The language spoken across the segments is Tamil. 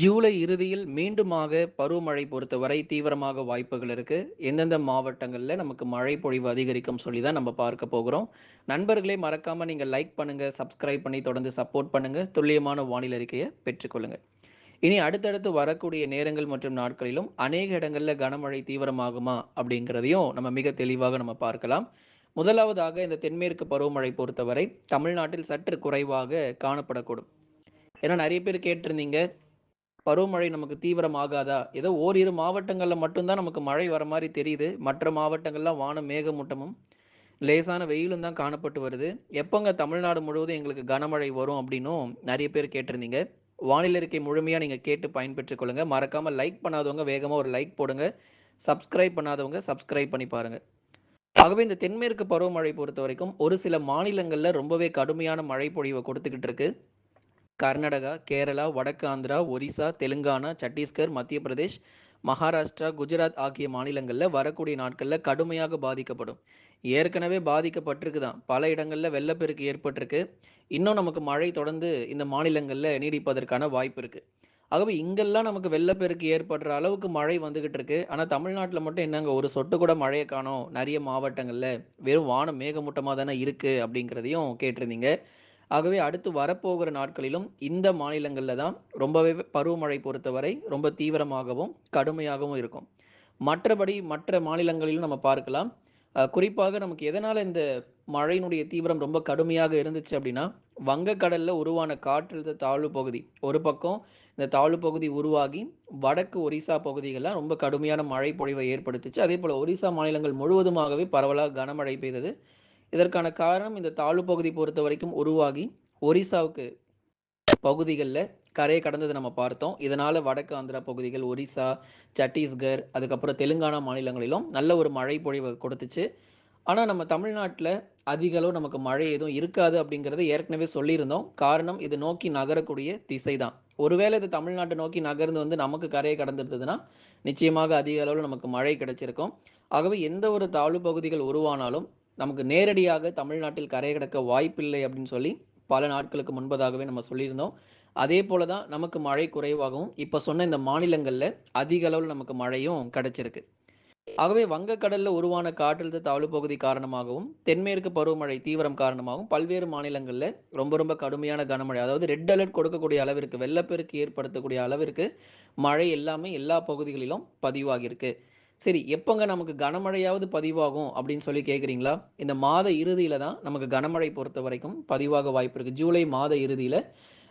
ஜூலை இறுதியில் மீண்டுமாக பருவமழை பொறுத்தவரை தீவிரமாக வாய்ப்புகள் இருக்கு. எந்தெந்த மாவட்டங்களில் நமக்கு மழை பொழிவு அதிகரிக்கும் சொல்லி தான் நம்ம பார்க்க போகிறோம். நண்பர்களே மறக்காம நீங்க லைக் பண்ணுங்க சப்ஸ்கிரைப் பண்ணி தொடர்ந்து சப்போர்ட் பண்ணுங்க. துல்லியமான வானிலை அறிக்கையை பெற்றுக்கொள்ளுங்க இனி அடுத்தடுத்து வரக்கூடிய நேரங்கள் மற்றும் நாட்களிலும் அநேக இடங்களில் கனமழை தீவிரமாகுமா அப்படிங்கிறதையும் நம்ம மிக தெளிவாக நம்ம பார்க்கலாம். முதலாவதாக இந்த தென்மேற்கு பருவமழை பொறுத்தவரை தமிழ்நாட்டில் சற்று குறைவாக காணப்படக்கூடும். ஏன்னா நிறைய பேர் கேட்டிருந்தீங்க பருவமழை நமக்கு தீவிரமாகாதா? ஏதோ ஓரிரு மாவட்டங்களில் மட்டும்தான் நமக்கு மழை வர மாதிரி தெரியுது. மற்ற மாவட்டங்கள்லாம் வானம் மேகமூட்டமும் லேசான வெயிலும் தான் காணப்பட்டு வருது. எப்போங்க தமிழ்நாடு முழுவதும் எங்களுக்கு கனமழை வரும் அப்படின்னும் நிறைய பேர் கேட்டிருந்தீங்க. வானிலை இருக்கை முழுமையாக நீங்கள் கேட்டு பயன்பெற்றுக் கொள்ளுங்கள் மறக்காமல் லைக் பண்ணாதவங்க வேகமாக ஒரு லைக் போடுங்க. சப்ஸ்கிரைப் பண்ணாதவங்க சப்ஸ்கிரைப் பண்ணி பாருங்கள் ஆகவே இந்த தென்மேற்கு பருவமழை பொறுத்த வரைக்கும் ஒரு சில மாநிலங்களில் ரொம்பவே கடுமையான மழை பொழிவை கொடுத்துக்கிட்டு இருக்கு. கர்நாடகா கேரளா வடக்கு ஆந்திரா ஒரிசா தெலுங்கானா சத்தீஸ்கர் மத்திய பிரதேஷ் மகாராஷ்டிரா குஜராத் ஆகிய மாநிலங்களில் வரக்கூடிய நாட்களில் கடுமையாக பாதிக்கப்படும். ஏற்கனவே பாதிக்கப்பட்டிருக்கு தான் பல இடங்களில் வெள்ளப்பெருக்கு ஏற்பட்டிருக்கு. இன்னும் நமக்கு மழை தொடர்ந்து இந்த மாநிலங்களில் நீடிப்பதற்கான வாய்ப்பு இருக்குது ஆகவே இங்கெல்லாம் நமக்கு வெள்ளப்பெருக்கு ஏற்படுற அளவுக்கு மழை வந்துகிட்டு இருக்கு. ஆனால் தமிழ்நாட்டில் மட்டும் என்னங்க ஒரு சொட்டு கூட மழையை காணோம். நிறைய மாவட்டங்களில் வெறும் வானம் மேகமூட்டமாக தானே இருக்குது அப்படிங்கிறதையும் கேட்டிருந்தீங்க. ஆகவே அடுத்து வரப்போகிற நாட்களிலும் இந்த மாநிலங்களில் தான் ரொம்பவே பருவமழை பொறுத்தவரை ரொம்ப தீவிரமாகவும் கடுமையாகவும் இருக்கும். மற்றபடி மற்ற மாநிலங்களிலும் நம்ம பார்க்கலாம். குறிப்பாக நமக்கு எதனால் இந்த மழையினுடைய தீவிரம் ரொம்ப கடுமையாக இருந்துச்சு அப்படின்னா வங்கக்கடலில் உருவான காற்றழுத்த தாழ்வு பகுதி. ஒரு பக்கம் இந்த தாழ்வு பகுதி உருவாகி வடக்கு ஒரிசா பகுதிகளில் ரொம்ப கடுமையான மழை பொழிவை ஏற்படுத்துச்சு. அதே போல் ஒரிசா மாநிலங்கள் முழுவதுமாகவே பரவலாக கனமழை பெய்தது. இதற்கான காரணம் இந்த தாழ்வு பகுதி பொறுத்த வரைக்கும் உருவாகி ஒரிசாவுக்கு பகுதிகளில் கரையை கடந்ததை நம்ம பார்த்தோம். இதனால் வடக்கு ஆந்திரா பகுதிகள் ஒரிசா சத்தீஸ்கர் அதுக்கப்புறம் தெலுங்கானா மாநிலங்களிலும் நல்ல ஒரு மழை பொழிவை கொடுத்துச்சு. ஆனால் நம்ம தமிழ்நாட்டில் அதிக அளவு நமக்கு மழை எதுவும் இருக்காது அப்படிங்கிறத ஏற்கனவே சொல்லியிருந்தோம். காரணம் இது நோக்கி நகரக்கூடிய திசை தான் ஒருவேளை இது தமிழ்நாட்டை நோக்கி நகர்ந்து வந்து நமக்கு கரையை கடந்துருந்ததுன்னா நிச்சயமாக அதிக அளவில் நமக்கு மழை கிடைச்சிருக்கும். ஆகவே எந்த ஒரு தாழ்வு பகுதிகள் உருவானாலும் நமக்கு நேரடியாக தமிழ்நாட்டில் கரை கிடக்க வாய்ப்பில்லை அப்படின்னு சொல்லி பல நாட்களுக்கு முன்பதாகவே நம்ம சொல்லியிருந்தோம். அதே போல தான் நமக்கு மழை குறைவாகவும் இப்போ சொன்ன இந்த மாநிலங்களில் அதிக அளவில் நமக்கு மழையும் கிடைச்சிருக்கு. ஆகவே வங்கக்கடல்ல உருவான காற்றழுத்த தாழ்வு பகுதி காரணமாகவும் தென்மேற்கு பருவமழை தீவிரம் காரணமாகவும் பல்வேறு மாநிலங்களில் ரொம்ப ரொம்ப கடுமையான கனமழை அதாவது ரெட் அலர்ட் கொடுக்கக்கூடிய அளவிற்கு வெள்ளப்பெருக்கு ஏற்படுத்தக்கூடிய அளவிற்கு மழை எல்லாமே எல்லா பகுதிகளிலும் பதிவாகியிருக்கு. சரி எப்போங்க நமக்கு கனமழையாவது பதிவாகும் அப்படின்னு சொல்லி கேட்குறீங்களா இந்த மாத இறுதியில் தான் நமக்கு கனமழை பொறுத்த வரைக்கும் பதிவாக வாய்ப்பு இருக்குது ஜூலை மாத இறுதியில்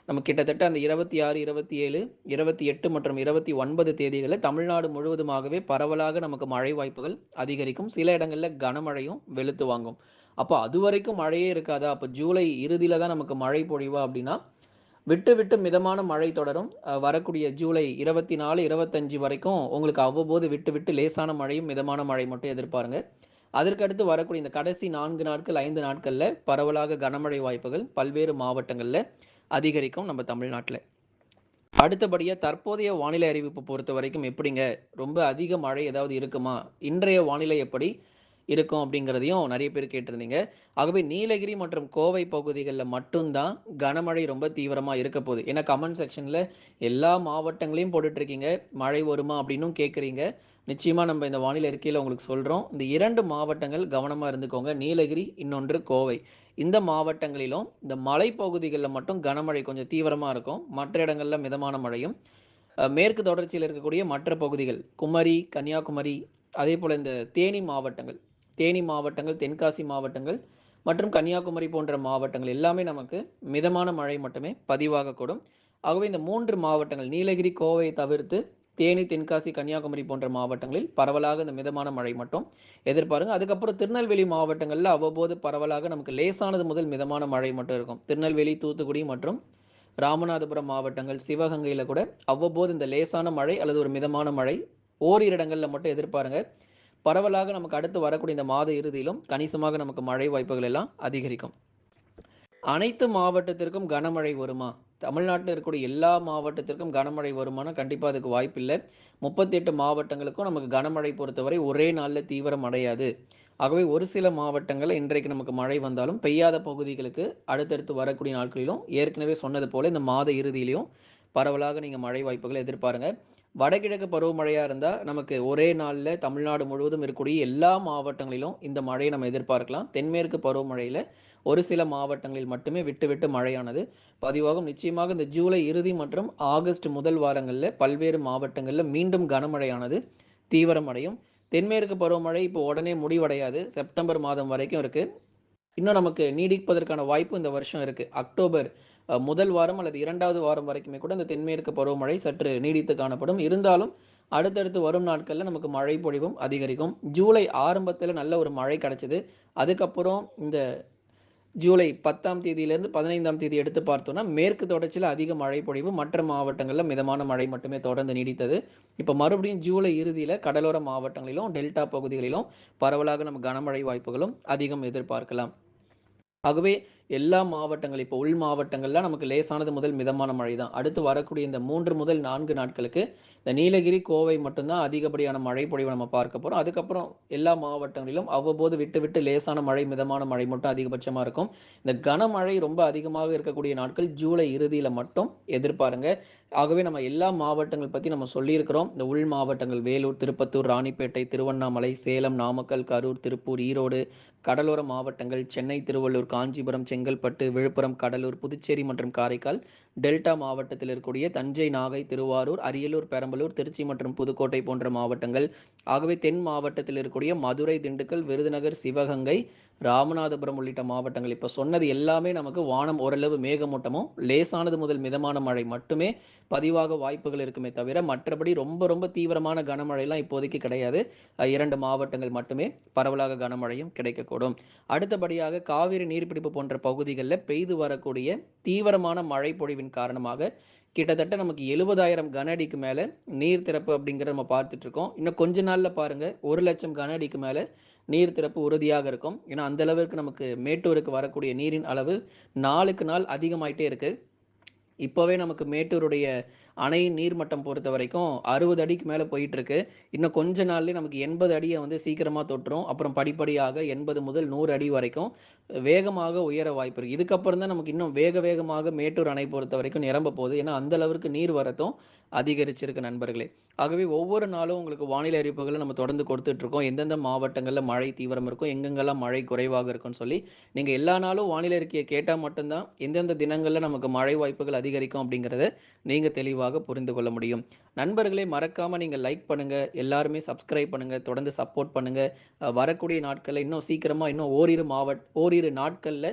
நம்ம கிட்டத்தட்ட அந்த இருபத்தி ஆறு இருபத்தி ஏழு இருபத்தி எட்டு மற்றும் இருபத்தி ஒன்பது தேதிகளில் தமிழ்நாடு முழுவதுமாகவே பரவலாக நமக்கு மழை வாய்ப்புகள் அதிகரிக்கும். சில இடங்களில் கனமழையும் வெளுத்து வாங்கும். அப்போ அது வரைக்கும் மழையே இருக்காதா? அப்போ ஜூலை இறுதியில் தான் நமக்கு மழை பொழிவா அப்படின்னா விட்டு விட்டு மிதமான மழை தொடரும். வரக்கூடிய ஜூலை இருபத்தி நாலு இருபத்தஞ்சு வரைக்கும் உங்களுக்கு அவ்வப்போது விட்டு விட்டு லேசான மழையும் மிதமான மழை மட்டும் எதிர்பாருங்க. அதற்கடுத்து வரக்கூடிய இந்த கடைசி நான்கு நாட்கள் ஐந்து நாட்களில் பரவலாக கனமழை வாய்ப்புகள் பல்வேறு மாவட்டங்களில் அதிகரிக்கும் நம்ம தமிழ்நாட்டில். அடுத்தபடியாக தற்போதைய வானிலை அறிவிப்பு பொறுத்த வரைக்கும் எப்படிங்க? ரொம்ப அதிக மழை ஏதாவது இருக்குமா? இன்றைய வானிலை எப்படி? இருக்கும் அப்படிங்கிறதையும் நிறைய பேர் கேட்டிருந்தீங்க. ஆகவே நீலகிரி மற்றும் கோவை பகுதிகளில் மட்டும்தான் கனமழை ரொம்ப தீவிரமாக இருக்க போகுது. ஏன்னா கமெண்ட் செக்ஷனில் எல்லா மாவட்டங்களையும் போட்டுட்ருக்கீங்க. மழை வருமா அப்படின்னும் கேட்குறீங்க. நிச்சயமாக நம்ம இந்த வானிலை அறிக்கையில் உங்களுக்கு சொல்கிறோம் இந்த இரண்டு மாவட்டங்கள் கவனமாக இருந்துக்கோங்க. நீலகிரி இன்னொன்று கோவை. இந்த மாவட்டங்களிலும் இந்த மலைப்பகுதிகளில் மட்டும் கனமழை கொஞ்சம் தீவிரமாக இருக்கும். மற்ற இடங்களில் மிதமான மழையும். மேற்கு தொடர்ச்சியில் இருக்கக்கூடிய மற்ற பகுதிகள் குமரி கன்னியாகுமரி அதே போல் இந்த தேனி மாவட்டங்கள் தேனி மாவட்டங்கள் தென்காசி மாவட்டங்கள் மற்றும் கன்னியாகுமரி போன்ற மாவட்டங்கள் எல்லாமே நமக்கு மிதமான மழை மட்டுமே பதிவாகக்கூடும் ஆகவே இந்த மூன்று மாவட்டங்கள் நீலகிரி கோவையை தவிர்த்து தேனி தென்காசி கன்னியாகுமரி போன்ற மாவட்டங்களில் பரவலாக இந்த மிதமான மழை மட்டும் எதிர்பாருங்க. அதுக்கப்புறம் திருநெல்வேலி மாவட்டங்களில் அவ்வப்போது பரவலாக நமக்கு லேசானது முதல் மிதமான மழை மட்டும் இருக்கும். திருநெல்வேலி தூத்துக்குடி மற்றும் ராமநாதபுரம் மாவட்டங்கள் சிவகங்கையில் கூட அவ்வப்போது இந்த லேசான மழை அல்லது ஒரு மிதமான மழை ஓரிரு இடங்களில் மட்டும் எதிர்பாருங்க. பரவலாக நமக்கு அடுத்து வரக்கூடிய இந்த மாத இறுதியிலும் கணிசமாக நமக்கு மழை வாய்ப்புகள் எல்லாம் அதிகரிக்கும். அனைத்து மாவட்டத்திற்கும் கனமழை வருமா? தமிழ்நாட்டில் இருக்கக்கூடிய எல்லா மாவட்டத்திற்கும் கனமழை வருமானா? கண்டிப்பாக அதுக்கு வாய்ப்பில்லை. முப்பத்தி எட்டு மாவட்டங்களுக்கும் நமக்கு கனமழை பொறுத்தவரை ஒரே நாளில் தீவிரம் அடையாது. ஆகவே ஒரு சில மாவட்டங்களில் இன்றைக்கு நமக்கு மழை வந்தாலும் பெய்யாத பகுதிகளுக்கு அடுத்தடுத்து வரக்கூடிய நாட்களிலும் ஏற்கனவே சொன்னது போல இந்த மாத இறுதியிலையும் பரவலாக நீங்கள் மழை வாய்ப்புகளை எதிர்பாருங்க. வடகிழக்கு பருவமழையாக இருந்தால் நமக்கு ஒரே நாளில் தமிழ்நாடு முழுவதும் இருக்கக்கூடிய எல்லா மாவட்டங்களிலும் இந்த மழையை நம்ம எதிர்பார்க்கலாம். தென்மேற்கு பருவமழையில் ஒரு சில மாவட்டங்களில் மட்டுமே விட்டு விட்டு மழையானது பதிவாகும். நிச்சயமாக இந்த ஜூலை இறுதி மற்றும் ஆகஸ்ட் முதல் வாரங்களில் பல்வேறு மாவட்டங்களில் மீண்டும் கனமழையானது தீவிரமடையும். தென்மேற்கு பருவமழை இப்போ உடனே முடிவடையாது. செப்டம்பர் மாதம் வரைக்கும் இருக்குது இன்னும் நமக்கு நீடிப்பதற்கான வாய்ப்பு இந்த வருஷம் இருக்குது அக்டோபர் முதல் வாரம் அல்லது இரண்டாவது வாரம் வரைக்குமே கூட இந்த தென்மேற்கு பருவமழை சற்று நீடித்து காணப்படும். இருந்தாலும் அடுத்தடுத்து வரும் நாட்களில் நமக்கு மழை பொழிவும் அதிகரிக்கும். ஜூலை ஆரம்பத்தில் நல்ல ஒரு மழை கிடைச்சிது அதுக்கப்புறம் இந்த ஜூலை பத்தாம் தேதியிலேருந்து பதினைந்தாம் தேதி எடுத்து பார்த்தோம்னா, மேற்கு தொடர்ச்சியில் அதிக மழை பொழிவு, மற்ற மாவட்டங்களில் மிதமான மழை மட்டுமே தொடர்ந்து நீடித்தது. இப்போ மறுபடியும் ஜூலை இறுதியில கடலோர மாவட்டங்களிலும், டெல்டா பகுதிகளிலும் பரவலாக நம்ம கனமழை வாய்ப்புகளும் அதிகம் எதிர்பார்க்கலாம். ஆகவே எல்லா மாவட்டங்கள் இப்போ உள் மாவட்டங்கள்ல நமக்கு லேசானது முதல் மிதமான மழை தான். அடுத்து வரக்கூடிய இந்த மூன்று முதல் நான்கு நாட்களுக்கு இந்த நீலகிரி, கோவை மட்டும்தான் அதிகப்படியான மழை பொழிவ நம்ம பார்க்க போறோம். அதுக்கப்புறம் எல்லா மாவட்டங்களிலும் அவ்வப்போது விட்டு விட்டு லேசான மழை, மிதமான மழை மட்டும் அதிகபட்சமா இருக்கும். இந்த கனமழை ரொம்ப அதிகமாக இருக்கக்கூடிய நாட்கள் ஜூலை இறுதியில மட்டும் எதிர்பாருங்க. ஆகவே நம்ம எல்லா மாவட்டங்கள் பத்தி நம்ம சொல்லியிருக்கிறோம். இந்த உள் மாவட்டங்கள் வேலூர், திருப்பத்தூர், ராணிப்பேட்டை, திருவண்ணாமலை, சேலம், நாமக்கல், கரூர், திருப்பூர், ஈரோடு, கடலோர மாவட்டங்கள் சென்னை, திருவள்ளூர், காஞ்சிபுரம், செங்கல்பட்டு, விழுப்புரம், கடலூர், புதுச்சேரி மற்றும் காரைக்கால், டெல்டா மாவட்டத்தில் இருக்கக்கூடிய தஞ்சை, நாகை, திருவாரூர், அரியலூர், பெரம்பலூர், திருச்சி மற்றும் புதுக்கோட்டை போன்ற மாவட்டங்கள். ஆகவே தென் மாவட்டத்தில் இருக்கக்கூடிய மதுரை, திண்டுக்கல், விருதுநகர், சிவகங்கை, ராமநாதபுரம் உள்ளிட்ட மாவட்டங்கள். இப்போ சொன்னது எல்லாமே நமக்கு வானம் ஓரளவு மேகமூட்டமும், லேசானது முதல் மிதமான மழை மட்டுமே பதிவாக வாய்ப்புகள் இருக்குமே தவிர, மற்றபடி ரொம்ப ரொம்ப தீவிரமான கனமழைலாம் இப்போதைக்கு கிடையாது. இரண்டு மாவட்டங்கள் மட்டுமே பரவலாக கனமழையும் கிடைக்கக்கூடும். அடுத்தபடியாக காவிரி நீர்பிடிப்பு போன்ற பகுதிகளில் பெய்து வரக்கூடிய தீவிரமான மழை பொழிவின் காரணமாக கிட்டத்தட்ட நமக்கு 70,000 கன அடிக்கு நீர் திறப்பு அப்படிங்கிறத நம்ம பார்த்துட்டு இருக்கோம். இன்னும் கொஞ்ச நாள்ல பாருங்க 1,00,000 கன அடிக்கு மேலே நீர் திறப்பு உறுதியாக இருக்கும். ஏன்னா, அந்த அளவிற்கு நமக்கு மேட்டூருக்கு வரக்கூடிய நீரின் அளவு நாளுக்கு நாள் அதிகமாயிட்டே இருக்கு. இப்போவே நமக்கு மேட்டூருடைய அணையின் நீர்மட்டம் பொறுத்த வரைக்கும் அறுபது அடிக்கு மேலே போயிட்டு இருக்கு. இன்னும் கொஞ்ச நாள்லயே நமக்கு எண்பது அடியை வந்து சீக்கிரமாக தொட்டுரும். அப்புறம் படிப்படியாக 80 முதல் நூறு அடி வரைக்கும் வேகமாக உயர வாய்ப்பு இருக்கு. இதுக்கப்புறம் தான் நமக்கு இன்னும் வேக வேகமாக மேட்டூர் அணை பொறுத்த வரைக்கும் நிரம்ப போகுது. ஏன்னா, அந்த அளவிற்கு நீர் வரத்தும் அதிகரிச்சிருக்கு நண்பர்களே. ஆகவே ஒவ்வொரு நாளும் உங்களுக்கு வானிலை அறிவிப்புகளை நம்ம தொடர்ந்து கொடுத்துட்டு இருக்கோம். எந்தெந்த மாவட்டங்களில் மழை தீவிரம் இருக்கும், எங்கெங்கெல்லாம் மழை குறைவாக இருக்கும்னு சொல்லி. நீங்கள் எல்லா நாளும் வானிலை அறிக்கையை கேட்டால் மட்டும்தான் எந்தெந்த தினங்களில் நமக்கு மழை வாய்ப்புகள் அதிகரிக்கும் அப்படிங்கிறத நீங்கள் தெளிவாக புரிந்து கொள்ள முடியும். நண்பர்களே மறக்காமல் நீங்கள் லைக் பண்ணுங்க. எல்லாருமே சப்ஸ்கிரைப் பண்ணுங்க. தொடர்ந்து சப்போர்ட் பண்ணுங்க. வரக்கூடிய நாட்களில் இன்னும் சீக்கிரமாக இன்னும் ஓரிரு மாவட்ட ஓரிரு நாட்களில்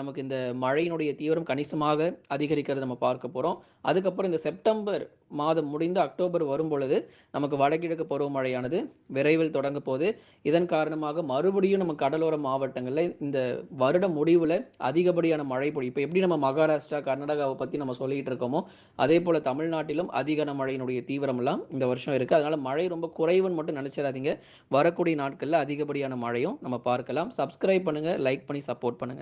நமக்கு இந்த மழையினுடைய தீவிரம் கணிசமாக அதிகரிக்கிறத நம்ம பார்க்க போகிறோம் அதுக்கப்புறம் இந்த செப்டம்பர் மாதம் முடிந்து அக்டோபர் வரும்பொழுது, நமக்கு வடகிழக்கு பருவமழையானது விரைவில் தொடங்க போகுது. இதன் காரணமாக மறுபடியும் நம்ம கடலோர மாவட்டங்களில் இந்த வருட முடிவில் அதிகப்படியான மழை பொழிவு இப்போ எப்படி நம்ம மகாராஷ்டிரா, கர்நாடகாவை பற்றி நம்ம சொல்லிட்டு இருக்கோமோ, அதே போல் தமிழ்நாட்டிலும் அதிகன மழையினுடைய தீவிரம்லாம் இந்த வருஷம் இருக்குது அதனால் மழை ரொம்ப குறைவுன்னு மட்டும் நினச்சிடாதீங்க வரக்கூடிய நாட்களில் அதிகப்படியான மழையும் நம்ம பார்க்கலாம். சப்ஸ்கிரைப் பண்ணுங்கள் லைக் பண்ணி சப்போர்ட் பண்ணுங்கள்